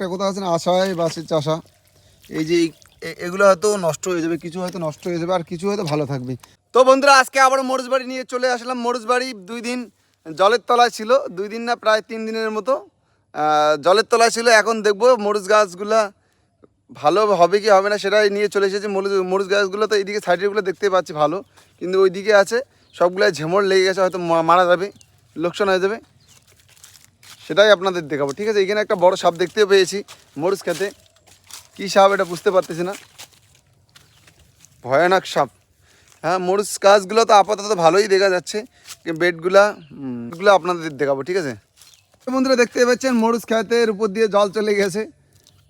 একটা কথা আছে না আশায় বাসের চাষা এই যে এগুলো হয়তো নষ্ট হয়ে যাবে, কিছু হয়তো নষ্ট হয়ে যাবে, আর কিছু হয়তো ভালো থাকবে। তো বন্ধুরা, আজকে আবার মরুজবাড়ি নিয়ে চলে আসলাম। মরুজবাড়ি দুই দিন জলের তলায় ছিল, দুই দিন না, প্রায় তিন দিনের মতো। জলের তলায় ছিল, এখন দেখব মরুচ গাছগুলা ভালো হবে কি হবে না, সেটাই নিয়ে চলে এসেছে। মরুচ মরুচ গাছগুলো তো এইদিকে সাইডেরগুলো দেখতে পাচ্ছি ভালো, কিন্তু ওইদিকে আছে সবগুলো ঝেমর লেগে গেছে, হয়তো মারা যাবে, লোকসান হয়ে যাবে। সেটাই আপনাদের দেখাবো। ঠিক আছে, এখানে একটা বড় সাপ দেখতে পেয়েছি, মরুচ খেতে। কী সাপ এটা বুঝতে পারতেছি না। ভয়ানক সাপ। হ্যাঁ মরুচ গাছগুলো তো আপাতত ভালোই দেখা যাচ্ছে। বেডগুলা এগুলো আপনাদের দেখাবো, ঠিক আছে? বন্ধুরা দেখতে পাচ্ছেন, মরুচ খেতের উপর দিয়ে জল চলে গেছে।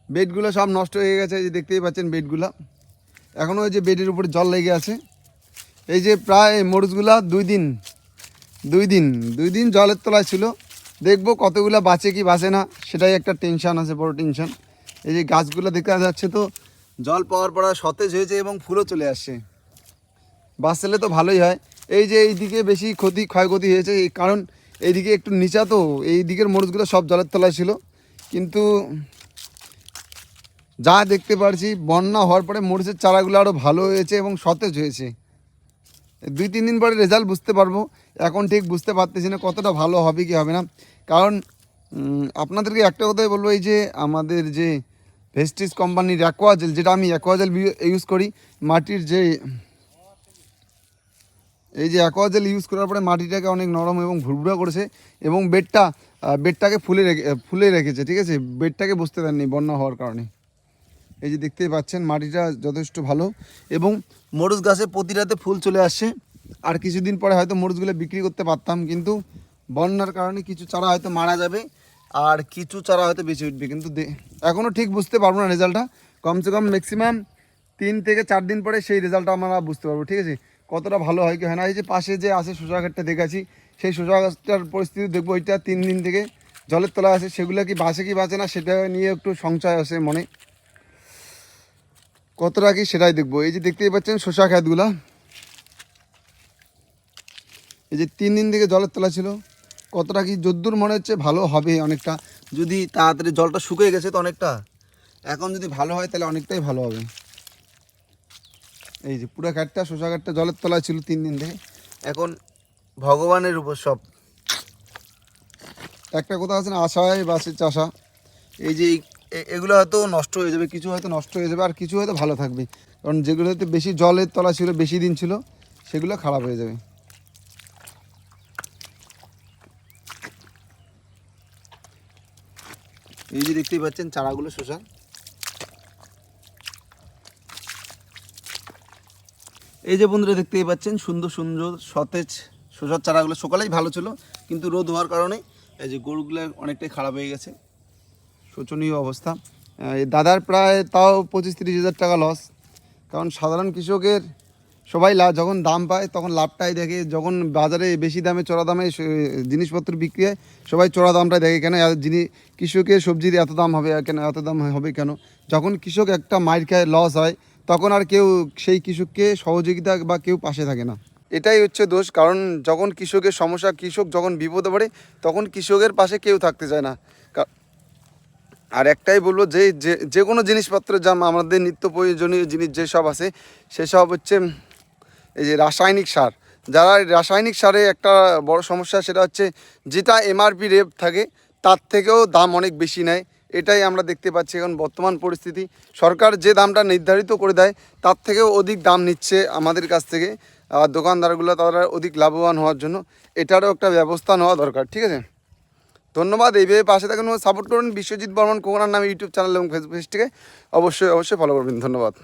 বেডগুলো সব নষ্ট হয়ে গেছে, এই যে দেখতেই পাচ্ছেন বেডগুলো। এখনও ওই যে বেডের উপরে জল লেগে আছে। এই যে প্রায় মরুচগুলা দুই দিন দুই দিন দুই দিন জলের তলায় ছিল। দেখব কতগুলো বাঁচে কি বাঁচে না, সেটাই একটা টেনশন আছে, বড় টেনশন এই যে গাছগুলো দেখা যাচ্ছে তো, জল পাওয়ার পর সতেজ হয়েছে এবং ফুলও চলে আসছে। বাঁচলে তো ভালোই হয়। এই যে এইদিকে বেশি ক্ষতি, ক্ষয়ক্ষতি হয়েছে, এই কারণ এইদিকে একটু নিচা তো এই দিকের মরুচগুলো সব জলের তলায় ছিল। কিন্তু যা দেখতে পারছি, বন্যা হওয়ার পরে মরিচের চারাগুলো আরও ভালো হয়েছে এবং সতেজ হয়েছে। দুই, তিন দিন পরে রেজাল্ট বুঝতে পারব। এখন ঠিক বুঝতে পারতেছি না কতটা ভালো হবে কি হবে না। কারণ আপনাদেরকে একটা কথাই বলব, এই যে আমাদের যে ভেস্টিস কোম্পানির অ্যাকোয়াজেল যেটা আমি অ্যাকোয়াজেল ইউজ করি, মাটির যে, এই যে অ্যাকোয়াজেল ইউজ করার পরে মাটিটাকে অনেক নরম এবং ভুরভুরা করেছে এবং বেডটা বেডটাকে ফুলে রেখে, ফুলে রেখেছে, ঠিক আছে? বেডটাকে বসতে দেননি বন্যা হওয়ার কারণে। এই যে দেখতেই পাচ্ছেন, মাটিটা যথেষ্ট ভালো এবং মরুচ গাছে প্রতিটাতে ফুল চলে আসছে আর কিছুদিন পরে হয়তো মরুচগুলো বিক্রি করতে পারতাম, কিন্তু বন্যার কারণে কিছু চারা হয়তো মারা যাবে আর কিছু চারা হয়তো বেঁচে উঠবে। কিন্তু এখনও ঠিক বুঝতে পারব না রেজাল্টটা। কমসে কম ম্যাক্সিমাম তিন থেকে চার দিন পরে সেই রেজাল্টটা আমরা বুঝতে পারব, ঠিক আছে? কতটা ভালো হয় কি হয় না? এই যে পাশে যে আছে শোষা দেখাচ্ছি, সেই শোষা পরিস্থিতি দেখব ওইটা তিন দিন থেকে জলের তলায় আছে, সেগুলো কি বাঁচে কি বাঁচে না, সেটা নিয়ে একটু সংশয় আছে মনে। কতটা কি সেটাই দেখব। এই যে দেখতেই পাচ্ছেন শসা খাতগুলা এই যে তিন দিন থেকে জলের তলা ছিল। কতটা কি যদ্দূর মনে হচ্ছে, ভালো হবে অনেকটা। যদি তাড়াতাড়ি জলটা শুকিয়ে গেছে তো অনেকটা। এখন যদি ভালো হয় তাহলে অনেকটাই ভালো হবে। এই যে পুরো ঘাটটা শসা ঘাটটা জলের তলায় ছিল তিন দিন থেকে। এখন ভগবানের উপর সব একটা কথা আছে না, আশায় বাসের চাষা। এই যে এগুলো হয়তো নষ্ট হয়ে যাবে, কিছু হয়তো নষ্ট হয়ে যাবে, আর কিছু হয়তো ভালো থাকবে। কারণ যেগুলো হয়তো বেশি জলের তলা ছিল, বেশি দিন ছিল, সেগুলো খারাপ হয়ে যাবে। এই যে দেখতেই পাচ্ছেন চারাগুলো শসা। এই যে বন্ধুরা দেখতেই পাচ্ছেন, সুন্দর সুন্দর সতেজ শোষার চারাগুলো সকালেই ভালো ছিল, কিন্তু রোদ হওয়ার কারণে এই যে গরুগুলো অনেকটাই খারাপ হয়ে গেছে। শোচনীয় অবস্থা। দাদার প্রায় তাও পঁচিশ তিরিশ হাজার টাকা লস কারণ সাধারণ কৃষকের সবাই লাভ যখন দাম পায়, তখন লাভটাই দেখে। যখন বাজারে বেশি দামে, চড়া দামে জিনিসপত্র বিক্রি হয়, সবাই চড়া দামটাই দেখে। কেন যিনি কৃষকের সবজির এত দাম হবে, কেন এত দাম হবে কেন? যখন কৃষক একটা মাইর খায় লস হয়, তখন আর কেউ সেই কৃষককে সহযোগিতা বা কেউ পাশে থাকে না। এটাই হচ্ছে দোষ। কারণ যখন কৃষকের সমস্যা, কৃষক যখন বিপদে পড়ে, তখন কৃষকের পাশে কেউ থাকতে চায় না। আর একটাই বলব যে, যে- কোনো জিনিসপত্র যা আমাদের নিত্য প্রয়োজনীয় জিনিস যেসব আছে, সেসব হচ্ছে এই যে রাসায়নিক সার। যারা রাসায়নিক সারে একটা বড় সমস্যা, সেটা হচ্ছে যেটা এমআরপি রেপ থাকে, তার থেকেও দাম অনেক বেশি নেয়। এটাই আমরা দেখতে পাচ্ছি এখন বর্তমান পরিস্থিতি। সরকার যে দামটা নির্ধারিত করে দেয়, তার থেকেও অধিক দাম নিচ্ছে আমাদের কাছ থেকে, আর দোকানদারগুলো তারা অধিক লাভবান হওয়ার জন্য। এটারও একটা ব্যবস্থা নেওয়া দরকার, ঠিক আছে? ধন্যবাদ। এইভাবে পাশে থাকুন সাপোর্ট করুন বিশ্বজিৎ বর্মন কোকনার নামে ইউটিউব চ্যানেল এবং ফেসবুক পেজটিকে অবশ্যই অবশ্যই ফলো করবেন। ধন্যবাদ।